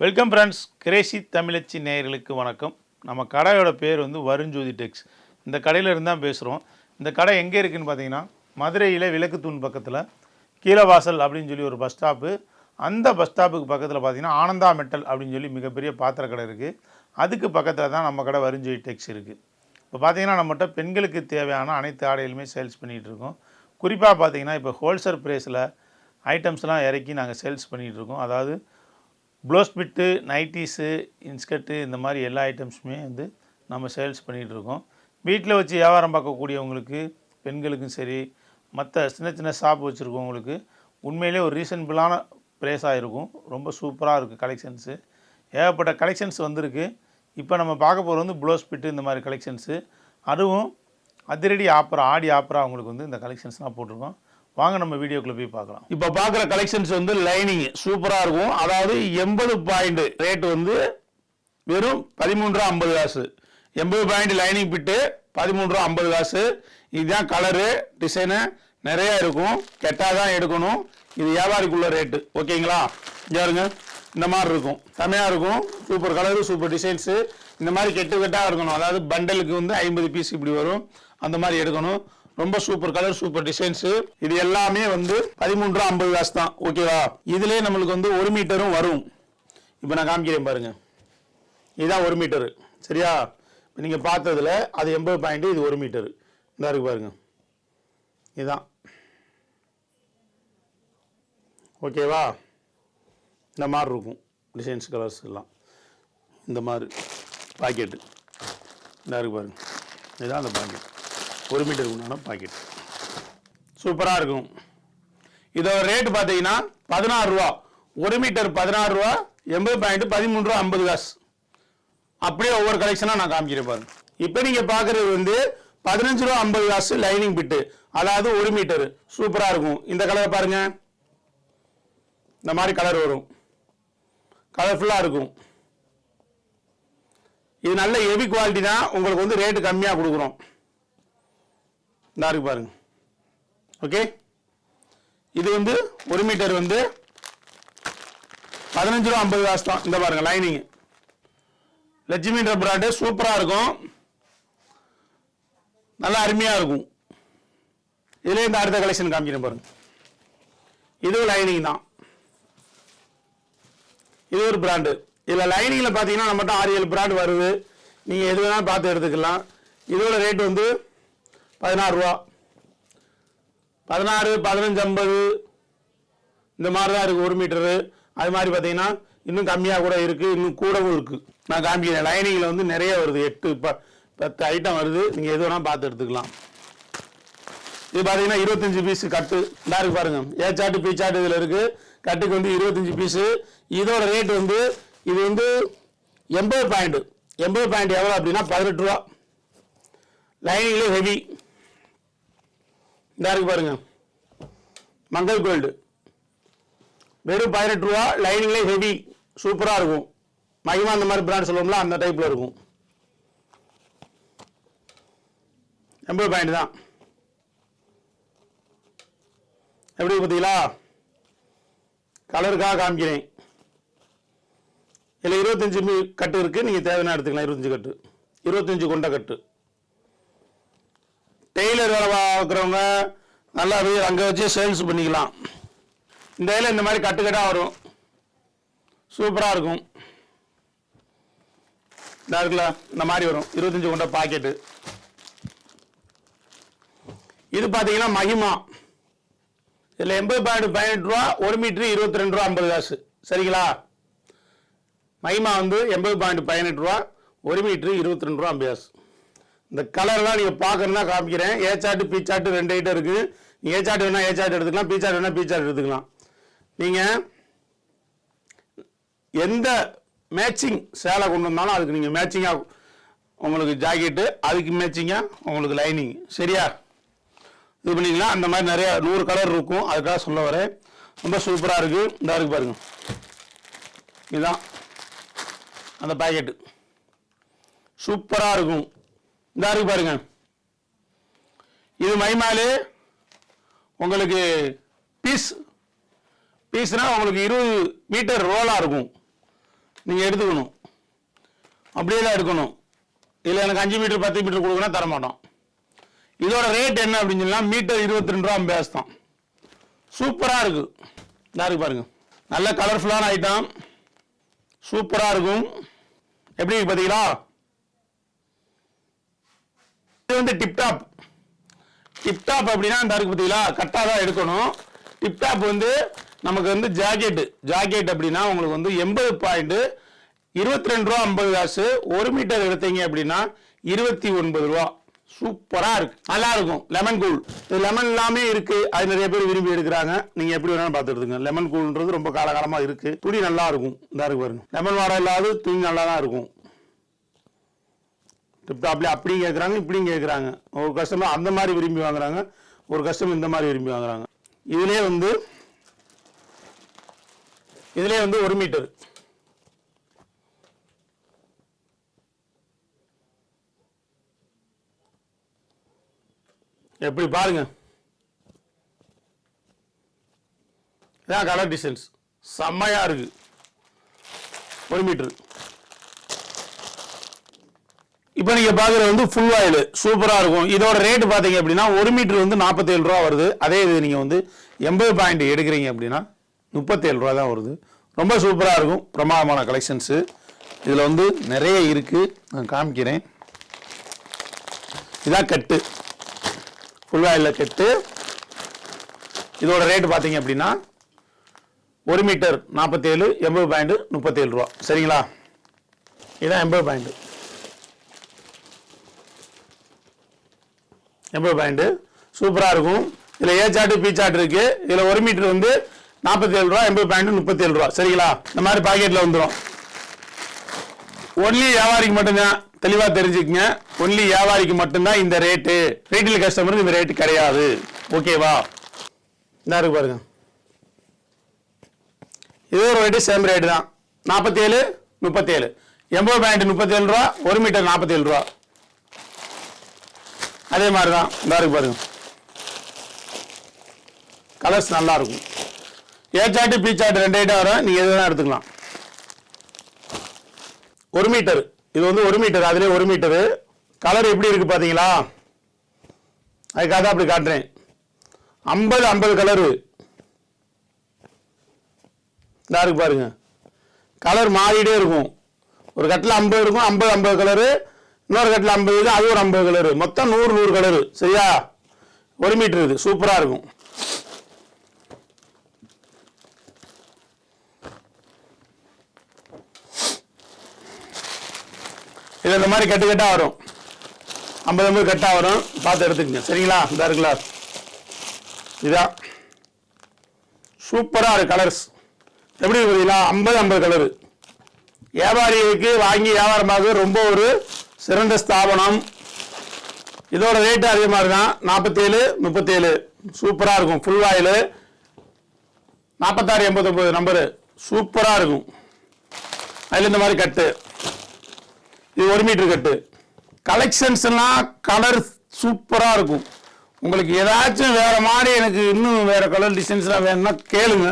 Welcome friends. Crazy தமிழச்சி நேயர்களுக்கு வணக்கம். நம்ம கடையோட பேர் வந்து வருஞ்சோதி டெக்ஸ். இந்த கடையில் இருந்தால் தான் பேசுகிறோம் இந்த கடை எங்கே இருக்குதுன்னு பார்த்தீங்கன்னா மதுரையில் விளக்கு தூண் பக்கத்தில் கீழவாசல் அப்படின்னு சொல்லி ஒரு பஸ் ஸ்டாப்பு அந்த பஸ் ஸ்டாப்புக்கு பக்கத்தில் பார்த்தீங்கன்னா ஆனந்தா மெட்டல் அப்படின்னு சொல்லி மிகப்பெரிய பாத்திர கடை இருக்குது அதுக்கு பக்கத்தில் தான் நம்ம கடை வருஞ்சோதி டெக்ஸ் இருக்குது இப்போ பார்த்தீங்கன்னா நம்மகிட்ட பெண்களுக்கு தேவையான அனைத்து ஆடைகளுமே சேல்ஸ் பண்ணிகிட்டு இருக்கோம். குறிப்பாக பார்த்தீங்கன்னா இப்போ ஹோல்சேல் ப்ரைஸில் ஐட்டம்ஸ்லாம் இறக்கி நாங்கள் சேல்ஸ் பண்ணிகிட்ருக்கோம் அதாவது ப்ளவுஸ் பிட்டு நைட்டிஸு இன்ஸ்கர்ட்டு இந்த மாதிரி எல்லா ஐட்டம்ஸுமே வந்து நம்ம சேல்ஸ் பண்ணிகிட்டு இருக்கோம் வீட்டில் வச்சு வியாபாரம் பார்க்கக்கூடியவங்களுக்கு பெண்களுக்கும் சரி மற்ற சின்ன சின்ன ஷாப் வச்சுருக்கவங்களுக்கு உண்மையிலே ஒரு ரீசனபிளான ப்ளேஸாக இருக்கும். ரொம்ப சூப்பராக இருக்குது கலெக்ஷன்ஸு ஏகப்பட்ட கலெக்ஷன்ஸ் வந்திருக்கு. இப்போ நம்ம பார்க்க போகிறது வந்து ப்ளவுஸ் பிட்டு இந்த மாதிரி கலெக்ஷன்ஸு அதுவும் அதிரடி ஆப்பரா ஆடி ஆப்பரா அவங்களுக்கு வந்து இந்த கலெக்ஷன்ஸ்லாம் போட்டிருக்கோம். வாங்க நம்ம வீடியோக்குள்ளே போய் பார்க்கலாம். இப்போ பார்க்குற கலெக்ஷன்ஸ் வந்து லைனிங் சூப்பராக இருக்கும். அதாவது எண்பது பாயிண்ட் ரேட் வந்து வெறும் பதிமூன்று ரூபா ஐம்பது காசு. எண்பது பாயிண்ட் லைனிங் பிட்டு பதிமூன்று ரூபா ஐம்பது காசு. இதுதான் கலரு டிசைனு நிறைய இருக்கும். கெட்டாக தான் எடுக்கணும். இது வியாபாரிக்குள்ள ரேட்டு ஓகேங்களா யாருங்க இந்த மாதிரி இருக்கும். செமையாக இருக்கும். சூப்பர் கலரு சூப்பர் டிசைன்ஸு இந்த மாதிரி கெட்டு கெட்டாக இருக்கணும். அதாவது பண்டலுக்கு வந்து ஐம்பது பீஸ் இப்படி வரும். அந்த மாதிரி எடுக்கணும். ரொம்ப சூப்பர் கலர் சூப்பர் டிசைன்ஸு இது எல்லாமே வந்து பதிமூன்று ரூபா ஐம்பது காசு தான். ஓகேவா இதுலேயே நம்மளுக்கு வந்து ஒரு மீட்டரும் வரும். இப்போ நான் காமிக்கிறேன் பாருங்க. இதுதான் ஒரு மீட்டரு. சரியா? நீங்கள் பார்த்ததுல அது எண்பது பாயிண்ட் இது ஒரு மீட்டரு. இந்த இருக்கு பாருங்க. இதுதான் ஓகேவா இந்த மாதிரி இருக்கும். டிசைன்ஸ் கலர்ஸ் எல்லாம். இந்த மாதிரி. பாக்கெட்டு இந்த இருக்கு பாருங்க. இதுதான் அந்த பாக்கெட் ஒரு மீட்டர் உண்டான பாக்கெட் சூப்பராக இருக்கும் இதோட ரேட்டு பார்த்தீங்கன்னா பதினாறு ரூபா ஒரு மீட்டர் பதினாறு ரூபா எண்பது பாயிண்ட் பதிமூணு ரூபா ஐம்பது காசு. அப்படியே ஒவ்வொரு கலெக்ஷனாக நான் காமிக்கிறேன் பாருங்க. இப்போ நீங்கள் பார்க்குறது வந்து பதினஞ்சு ரூபா ஐம்பது காசு லைனிங் பிட்டு அதாவது ஒரு மீட்டர். சூப்பராக இருக்கும் இந்த கலரை பாருங்க. இந்த மாதிரி கலர் வரும். கலர்ஃபுல்லாக இருக்கும் இது நல்ல ஹெவி குவாலிட்டி தான். உங்களுக்கு வந்து ரேட்டு கம்மியாக கொடுக்குறோம். இந்த இருக்கு பாருங்க. ஓகே இது வந்து ஒரு மீட்டர் வந்து பதினஞ்சு ரூபா ஐம்பது காசு தான். இந்த பாருங்க லைனிங் லட்சுமின்ற பிராண்டு சூப்பராக இருக்கும். நல்லா அருமையாக இருக்கும். இதுலேயே இந்த அடுத்த கலெக்ஷன் காமிக்கிறேன் பாருங்க. இது லைனிங் தான். இது ஒரு பிராண்டு. இதில் லைனிங்கில் பார்த்தீங்கன்னா நம்மகிட்ட ஆறு ஏழு பிராண்ட் வருது. நீங்கள் எது வேணாலும் பார்த்து எடுத்துக்கலாம். இதோட ரேட் வந்து பதினாறு ரூபா. பதினாறு பதினஞ்சு ஐம்பது இந்த மாதிரி தான் இருக்குது ஒரு மீட்டரு. அது மாதிரி பார்த்தீங்கன்னா இன்னும் கம்மியாக கூட இருக்குது இன்னும் கூடவும் இருக்குது நான் காமிக்கிறேன். லைனிங்கில் வந்து நிறைய வருது. எட்டு ப பத்து ஐட்டம் வருது. நீங்கள் எது வேணால் பார்த்து எடுத்துக்கலாம். இது பார்த்தீங்கன்னா இருபத்தஞ்சி பீஸு கட்டு. இதாக இருக்குது பாருங்கள் ஏ சாட்டு பி சாட்டு இதில் இருக்குது கட்டுக்கு வந்து இருபத்தஞ்சி பீஸு இதோட ரேட் வந்து இது வந்து எண்பது பாயிண்ட்டு எண்பது பாயிண்ட் எவ்வளோ அப்படின்னா பதினெட்டு ரூபா. லைனிங்லேயே ஹெவி இந்த இருக்கு பாருங்க. மங்கள் கோல்டு வெறும் பதினெட்டு ரூபா லைனிங்லேயே ஹெவி சூப்பராக இருக்கும். மகிமா அந்த மாதிரி பிராண்ட் சொல்லுவோம்ல அந்த டைப்பில் இருக்கும். எண்பது பாயிண்ட் தான். எப்படி பார்த்தீங்களா கலருக்காக காமிக்கிறேன். இதில் இருபத்தஞ்சு கட்டு இருக்குது நீங்கள் தேவையான எடுத்துக்கலாம். இருபத்தஞ்சு கட்டு. இருபத்தஞ்சு கொண்ட கட்டு. டெய்லர் வேலை பார்க்குறவங்க நல்லா போய் அங்கே வச்சு சேல்ஸ் பண்ணிக்கலாம். இந்த இதில் இந்த மாதிரி கட்டுக்கட்டாக வரும். சூப்பராக இருக்கும். இதாக இருக்குல்ல இந்த மாதிரி வரும். இருபத்தஞ்சு கொண்ட பாக்கெட்டு. இது பார்த்தீங்கன்னா மகிமா. இதில் எண்பது பாயிண்ட் பதினெட்டு ரூபா ஒரு மீட்ரு இருபத்தி ரெண்டு ரூபா ஐம்பது காசு. சரிங்களா? மகிமா வந்து எண்பது பாயிண்ட் பதினெட்டு ரூபா ஒரு மீட்ரு இருபத்தி ரெண்டு ரூபா ஐம்பது காசு. இந்த கலர்லாம் நீங்கள் பார்க்கணுன்னா காமிக்கிறேன். ஏ சாட்டு பி சாட்டு ரெண்டு ஐட்டம் இருக்குது நீங்கள் ஏ சாட்டு வேணால் ஏ சாட்டு எடுத்துக்கலாம். பி சாட்டு வேணால் பி சாட்டு எடுத்துக்கலாம். நீங்கள் எந்த மேட்சிங் சேலை கொண்டு வந்தாலும் அதுக்கு நீங்கள் மேட்சிங்காக உங்களுக்கு ஜாக்கெட்டு அதுக்கு மேட்சிங்காக உங்களுக்கு லைனிங் சரியா? இது பண்ணிக்கலாம். அந்த மாதிரி நிறைய நூறு கலர் இருக்கும். அதுக்காக சொல்ல வரேன். ரொம்ப சூப்பராக இருக்குது இந்த இருக்குது பாருங்கள் இதுதான். அந்த பாக்கெட்டு சூப்பராக இருக்கும். இந்த இருக்கு பாருங்க. இது மைமாலு. உங்களுக்கு பீஸ் பீஸ்னால் உங்களுக்கு இருபது மீட்டர் ரோலாக இருக்கும். நீங்கள் எடுத்துக்கணும். அப்படியே தான் எடுக்கணும். இல்லை எனக்கு அஞ்சு மீட்டர் பத்து மீட்டர் கொடுக்குனா தரமாட்டோம். இதோட ரேட் என்ன அப்படின்னு சொன்னால் மீட்டர் இருபத்தி ரெண்டு ரூபா பேஸ் தான். சூப்பராக இருக்குது இதா இருக்கு பாருங்க. நல்ல கலர்ஃபுல்லான ஐட்டம் சூப்பராக இருக்கும். எப்படி இருக்கு பார்த்தீங்களா வந்து டிப்டாப் டிப்டாப் அப்படின்னா இந்த இருக்கு பார்த்தீங்களா? கட்டாக தான் எடுக்கணும். டிப்டாப் வந்து நமக்கு வந்து ஜாக்கெட்டு ஜாக்கெட் அப்படின்னா உங்களுக்கு வந்து எண்பது பாயிண்ட்டு இருபத்தி ரெண்டு ரூபா ஐம்பது காசு. ஒரு மீட்டர் எடுத்தீங்க அப்படின்னா இருபத்தி ஒன்பது ரூபா. சூப்பராக இருக்கு. நல்லா இருக்கும். லெமன் கூழ் இது லெமன் எல்லாமே இருக்கு. அது நிறைய பேர் விரும்பி எடுக்கிறாங்க. நீங்க எப்படி வேணாலும் பார்த்து லெமன் கூழ்ன்றது ரொம்ப காலகாலமாக இருக்கு. துணி நல்லா இருக்கும். இந்த இருக்கு பாருங்க. லெமன் வாரம் இல்லாத துணி நல்லா தான் இருக்கும். டிப்டாப்ல அப்படியும் கேட்குறாங்க இப்படியும் கேட்குறாங்க ஒரு கஸ்டமர் அந்த மாதிரி விரும்பி வாங்குறாங்க ஒரு கஸ்டமர் இந்த மாதிரி விரும்பி வாங்குறாங்க. இதிலே வந்து இதிலே வந்து ஒரு மீட்டர் எப்படி பாருங்க. இதான் கலர் டிசைன்ஸ் செம்மையா இருக்கு. ஒரு மீட்டர் இப்போ நீங்கள் பார்க்குறது வந்து ஃபுல் ஆயில் சூப்பராக இருக்கும். இதோட ரேட்டு பார்த்தீங்க அப்படின்னா ஒரு மீட்டர் வந்து 47 ரூபா வருது. அதே இது நீங்கள் வந்து எண்பது பாயிண்ட் எடுக்கிறீங்க அப்படின்னா முப்பத்தேழு ரூபா தான் வருது. ரொம்ப சூப்பராக இருக்கும். பிரமாதமான கலெக்ஷன்ஸு இதில் வந்து நிறைய இருக்குது நான் காமிக்கிறேன். இதான் கட்டு. ஃபுல் ஆயிலில் கட்டு. இதோட ரேட்டு பார்த்தீங்க அப்படின்னா ஒரு மீட்டர் நாற்பத்தேழு எண்பது பாயிண்ட்டு முப்பத்தேழு ரூபா. சரிங்களா? இதான் எண்பது பாயிண்ட்டு எண்பது பாயிண்ட் சூப்பராக இருக்கும். இதில் ஏ சார்ட்டு பி சார்ட் இருக்கு. இதில் ஒரு மீட்டர் வந்து நாற்பத்தேழு ரூபா எண்பது பாயிண்ட் முப்பத்தேழு ரூபா. சரிங்களா? இந்த மாதிரி பாக்கெட்டில் வந்துடும் ஒன்லி வியாபாரிக்கு மட்டும்தான். தெளிவாக தெரிஞ்சுக்கங்க. ஒன்லி வியாபாரிக்கு மட்டும்தான் இந்த ரேட்டு ரீட்டைல் கஸ்டமருக்கு இந்த ரேட்டு கிடையாது. ஓகேவா இந்த இருக்கு பாருங்க. இதே ஒரு ரேட்டு சேம் ரேட்டு தான். நாற்பத்தேழு முப்பத்தேழு. எண்பது பாயிண்ட் முப்பத்தேழு ரூபா ஒரு மீட்டர் நாற்பத்தேழு ரூபா. அதே மாதிரி தான் இந்த இருக்கு பாருங்க. கலர்ஸ் நல்லா இருக்கும் ஏ சாட்டு பி சாட்டு ரெண்டு ஐட்டம் வரும். நீங்கள் எது வேணா எடுத்துக்கலாம். ஒரு மீட்டர் இது வந்து ஒரு மீட்டர் அதிலே ஒரு மீட்டரு கலர் எப்படி இருக்குது பார்த்தீங்களா அதுக்காக தான் அப்படி காட்டுறேன். ஐம்பது ஐம்பது கலரு இதாக இருக்கு பாருங்க. கலர் மாறிட்டே இருக்கும். ஒரு கட்டில் ஐம்பது இருக்கும். ஐம்பது ஐம்பது கலரு இன்னொரு கட்டில் ஐம்பது இது அது ஒரு ஐம்பது கலரு மொத்தம் நூறு நூறு கலரு சரியா? ஒரு மீட்டர் இது. சூப்பராக இருக்கும். இது இந்த மாதிரி கட்டு கட்டாக வரும். ஐம்பது ஐம்பது கட்டாக வரும். பார்த்து எடுத்துக்கங்க. சரிங்களா? இந்த இருக்குல்ல? இதான் சூப்பராக இருக்கு கலர்ஸ். எப்படி இருக்கு பார்த்தீங்களா? ஐம்பது ஐம்பது கலரு வியாபாரிகளுக்கு வாங்கி வியாபாரம் பார்க்க ரொம்ப ஒரு சிறந்த ஸ்தாபனம். இதோட ரேட்டு அதிகமாக இருக்கான் நாற்பத்தேழு முப்பத்தேழு. சூப்பராக இருக்கும். ஃபுல் வாயில். நாற்பத்தாறு எண்பத்தொம்பது நம்பரு சூப்பராக இருக்கும். அதில் இந்த மாதிரி கட்டு. இது ஒரு மீட்ரு கட்டு. கலெக்ஷன்ஸ்னால் கலர் சூப்பராக இருக்கும். உங்களுக்கு ஏதாச்சும் வேறு மாதிரி எனக்கு இன்னும் வேறு கலர் டிசைன்ஸ்லாம் வேணும்னா கேளுங்க.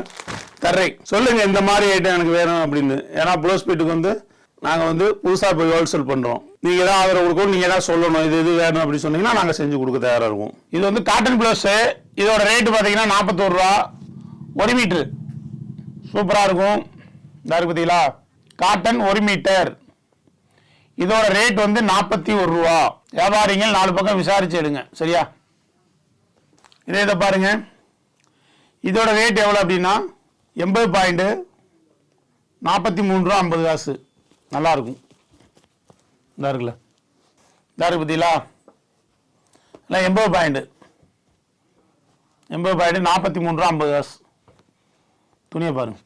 தர்றேன். சொல்லுங்கள் இந்த மாதிரி ஐட்டம் எனக்கு வேணும் அப்படின்னு. ஏன்னா ப்ளவுஸ் பீட்டுக்கு வந்து நாங்கள் வந்து புதுசாக போய் ஹோல்சேல் பண்ணுறோம் நீங்கள் ஏதாவது ஆதரவு கொடுக்கணும் நீங்கள் ஏதாவது சொல்லணும் இது இது வேணும் அப்படின்னு சொன்னீங்கன்னா நாங்கள் செஞ்சு கொடுக்க தயாராக இருக்கும். இது வந்து காட்டன் ப்ளவுஸு இதோட ரேட்டு பார்த்தீங்கன்னா நாற்பத்தோரு ரூபா ஒரு மீட்ரு சூப்பராக இருக்கும். இதாக பார்த்தீங்களா காட்டன் ஒரு மீட்டர் இதோட ரேட் வந்து நாற்பத்தி ஒரு ரூபா. வியாபாரிகள் நாலு பக்கம் விசாரிச்சு எடுங்க. சரியா? இதே இதை பாருங்க. இதோட ரேட் எவ்வளோ அப்படின்னா எண்பது பாயிண்ட்டு நாற்பத்தி மூணு ரூபா ஐம்பது காசு. நல்லா இந்த இருக்குல்ல இதாக இருக்கு பார்த்தீங்களா இல்லை எண்பது பாயிண்ட்டு எண்பது பாயிண்ட் நாற்பத்தி மூணு ரூபா ஐம்பது காசு. துணியை பாருங்க.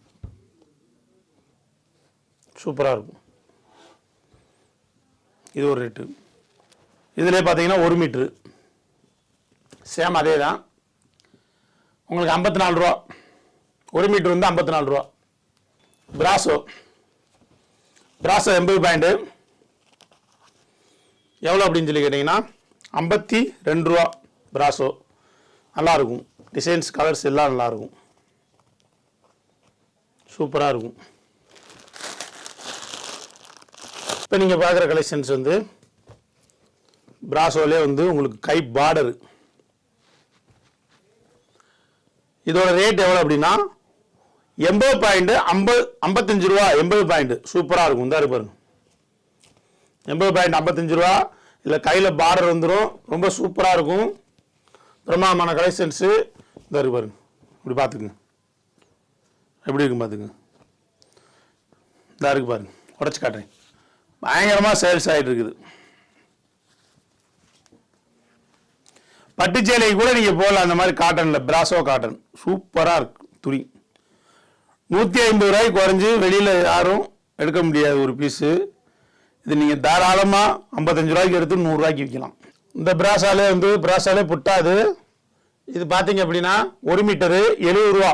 சூப்பராக இருக்கும். இது ஒரு ரேட்டு இதில் பார்த்தீங்கன்னா ஒரு மீட்ரு சேம் அதே தான் உங்களுக்கு ஐம்பத்தி நாலு ரூபா. ஒரு மீட்ரு வந்து ஐம்பத்தி நாலு ரூபா. பிராசோ பிராசோ எண்பது பாயிண்ட்டு எவ்வளோ அப்படின்னு சொல்லி கேட்டிங்கன்னா ஐம்பத்தி ரெண்டு ரூபா பிராசோ நல்லாயிருக்கும். டிசைன்ஸ் கலர்ஸ் எல்லாம் நல்லாயிருக்கும். சூப்பராக இருக்கும். இப்போ நீங்கள் பார்க்குற கலெக்ஷன்ஸ் வந்து பிராசோலே வந்து உங்களுக்கு கை பார்டரு இதோட ரேட் எவ்வளோ அப்படின்னா எண்பது பாயிண்ட்டு ஐம்பது ஐம்பத்தஞ்சு ரூபா எண்பது பாயிண்ட்டு சூப்பராக இருக்கும். இந்த பாருங்க. எண்பது பாயிண்ட் ஐம்பத்தஞ்சு ரூபா. இல்லை கையில் பார்டர் வந்துடும் ரொம்ப சூப்பராக இருக்கும். பிரமாதமான கலெக்ஷன்ஸு இந்த இருக்கு பாருங்க. இப்படி பார்த்துக்குங்க. எப்படி இருக்கும் பார்த்துக்குங்க. இதாக இருக்குது பாருங்க. உடச்சி காட்டுறேன். பயங்கரமாக சேல்ஸ் ஆகிட்டு இருக்குது. பட்டுச்சேலை கூட நீங்கள் போகலாம் அந்த மாதிரி காட்டனில் பிராசோ காட்டன் சூப்பராக இருக்கு. துணி. நூற்றி ஐம்பது ரூபாய்க்கு குறைஞ்சி வெளியில் யாரும் எடுக்க முடியாது ஒரு பீஸு இது நீங்கள் தாராளமாக ஐம்பத்தஞ்சு ரூபாய்க்கு எடுத்து நூறுரூவாய்க்கு விற்கலாம். இந்த பிராசாலே வந்து பிராசாலே புட்டாது. இது பார்த்தீங்க அப்படின்னா ஒரு மீட்டரு எழுபது ரூபா.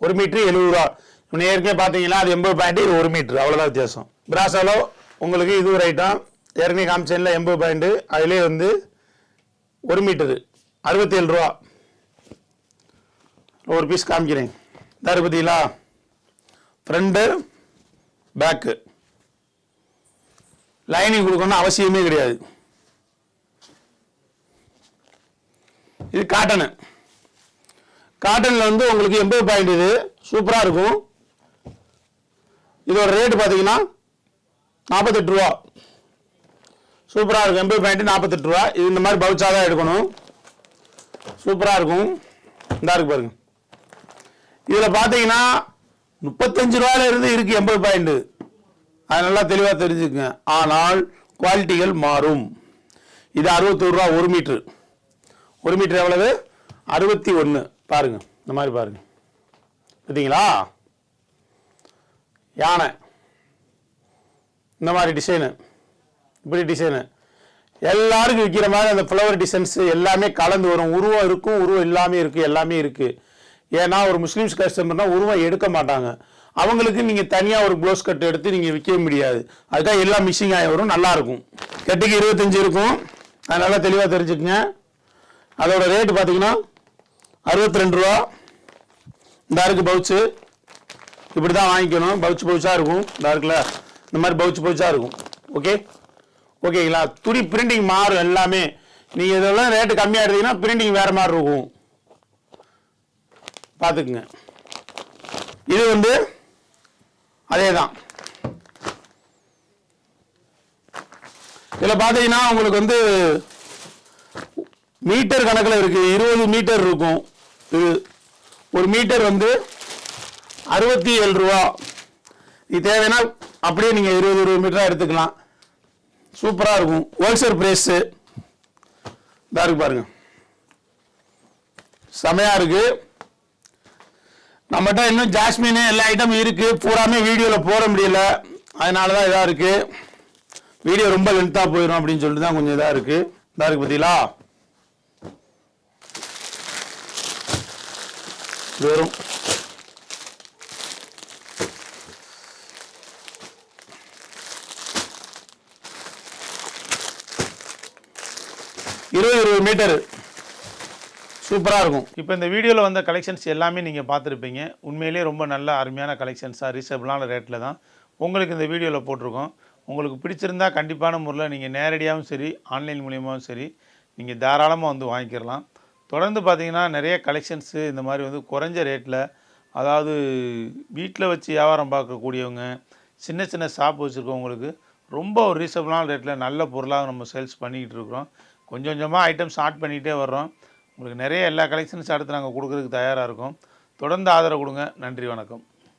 ஒரு மீட்ரு எழுபது ரூபா. இன்னும் ஏற்கனவே பார்த்தீங்கன்னா அது எண்பது பாயிண்ட் இது ஒரு மீட்ரு அவ்வளோதான் வித்தியாசம். பிராசாலோ உங்களுக்கு இது ஒரு ஐட்டம் ஏற்கனவே காமிச்சேன்ல எண்பது பாயிண்ட்டு அதுலேயே வந்து ஒரு மீட்டரு. அறுபத்தேழு ரூபா. ஒரு பீஸ் காமிக்கிறேன். தாரு பார்த்தீங்களா ஃப்ரண்ட்டு பேக்கு லைனிங் கொடுக்கணும் அவசியமே கிடையாது. இது காட்டனு. காட்டனில் வந்து உங்களுக்கு எண்பது பாயிண்ட் இது. சூப்பராக இருக்கும். இதோட ரேட்டு பார்த்தீங்கன்னா நாற்பத்தெட்டு ரூபா. சூப்பராக இருக்கும். எண்பது பாயிண்ட் நாற்பத்தெட்டு ரூபா. இது இந்த மாதிரி பவுச்சாக தான் எடுக்கணும். சூப்பராக இருக்கும். இதாக இருக்கு பாருங்க. இதில் பார்த்தீங்கன்னா முப்பத்தஞ்சு ரூபாயில இருந்து எண்பது பாயிண்ட்டு அது நல்லா தெளிவாக தெரிஞ்சுக்குங்க. ஆனால் குவாலிட்டிகள் மாறும். இது அறுபத்தோரு ரூபா ஒரு மீட்ரு. ஒரு மீட்ரு எவ்வளவு? அறுபத்தி ஒன்று பாருங்க. இந்த மாதிரி பாருங்க. பார்த்தீங்களா? யானை. இந்த மாதிரி டிசைனு இப்படி டிசைனு எல்லாருக்கும் விற்கிற மாதிரி அந்த ஃப்ளவர் டிசைன்ஸ் எல்லாமே கலந்து வரும். உருவம் இருக்கும் உருவம் எல்லாமே இருக்குது எல்லாமே இருக்குது ஏன்னா ஒரு முஸ்லீம்ஸ் கஸ்டமர்னால் உருவம் எடுக்க மாட்டாங்க. அவங்களுக்கு நீங்கள் தனியாக ஒரு க்ளோஸ் கட் எடுத்து நீங்கள் விற்க முடியாது. அதுதான் எல்லாம் மிஷிங் ஆகி வரும். நல்லா கட்டுக்கு இருபத்தஞ்சு இருக்கும். அது நல்லா தெளிவாக தெரிஞ்சுக்கங்க. அதோட ரேட்டு பார்த்தீங்கன்னா அறுபத்தி ரெண்டு ரூபா. இந்த இருக்கு பவுச்சு இப்படி தான் வாங்கிக்கணும். பவுச்சு பவுச்சாக இருக்கும். இந்த இருக்குல்ல இந்த மாதிரி பவுச்சு பவுச்சாக இருக்கும். ஓகே ஓகேங்களா துணி பிரிண்டிங் மாறும் எல்லாமே. நீங்கள் இதெல்லாம் ரேட்டு கம்மியாக எடுத்தீங்கன்னா பிரிண்டிங் வேறு மாதிரி இருக்கும். பார்த்துக்குங்க இது வந்து அதே தான் இதில் பார்த்தீங்கன்னா உங்களுக்கு வந்து மீட்டர் கணக்கில் இருக்குது இருபது மீட்டர் இருக்கும். இது ஒரு மீட்டர் வந்து அறுபத்தி ஏழு ரூபா. இது தேவைன்னா அப்படியே நீங்கள் இருபது இருபது மீட்டராக எடுத்துக்கலாம். சூப்பராக இருக்கும். ஹோல்சேல் ப்ரைஸு இதாக இருக்கு பாருங்கள் செமையாக இருக்குது நம்மகிட்ட இன்னும் ஜாஸ்மின் எல்லா ஐட்டமும் இருக்குது பூராமே வீடியோவில் போட முடியல. அதனால தான் இதாக இருக்குது வீடியோ ரொம்ப லென்த்தாக போயிடும் அப்படின்னு சொல்லிட்டு தான் கொஞ்சம் இதாக இருக்குது இதாக இருக்குது பார்த்தீங்களா வெறும் இருபது இருபது மீட்டரு. சூப்பராக இருக்கும். இப்போ இந்த வீடியோவில் வந்த கலெக்ஷன்ஸ் எல்லாமே நீங்கள் பார்த்துருப்பீங்க. உண்மையிலேயே ரொம்ப நல்ல அருமையான கலெக்ஷன்ஸாக ரீசனபிளான ரேட்டில் தான் உங்களுக்கு இந்த வீடியோவில் போட்டிருக்கோம். உங்களுக்கு பிடிச்சிருந்தா கண்டிப்பான முறையில் நீங்கள் நேரடியாகவும் சரி ஆன்லைன் மூலியமாகவும் சரி நீங்கள் தாராளமாக வந்து வாங்கிக்கிறலாம் தொடர்ந்து பார்த்தீங்கன்னா நிறைய கலெக்ஷன்ஸு இந்த மாதிரி வந்து குறைஞ்ச ரேட்டில் அதாவது வீட்டில் வச்சு வியாபாரம் பார்க்கக்கூடியவங்க சின்ன சின்ன ஷாப் வச்சுருக்கவங்களுக்கு ரொம்ப ஒரு ரீசனபிளான ரேட்டில் நல்ல பொருளாக நம்ம சேல்ஸ் பண்ணிக்கிட்டு இருக்கிறோம். கொஞ்சம் கொஞ்சமாக ஐட்டம் ஸ்டார்ட் பண்ணிகிட்டே வர்றோம். உங்களுக்கு நிறைய எல்லா கலெக்ஷன்ஸ் அடுத்து நாங்கள் கொடுக்குறதுக்கு தயாராக இருக்கோம். தொடர்ந்து ஆதரவு கொடுங்க. நன்றி வணக்கம்.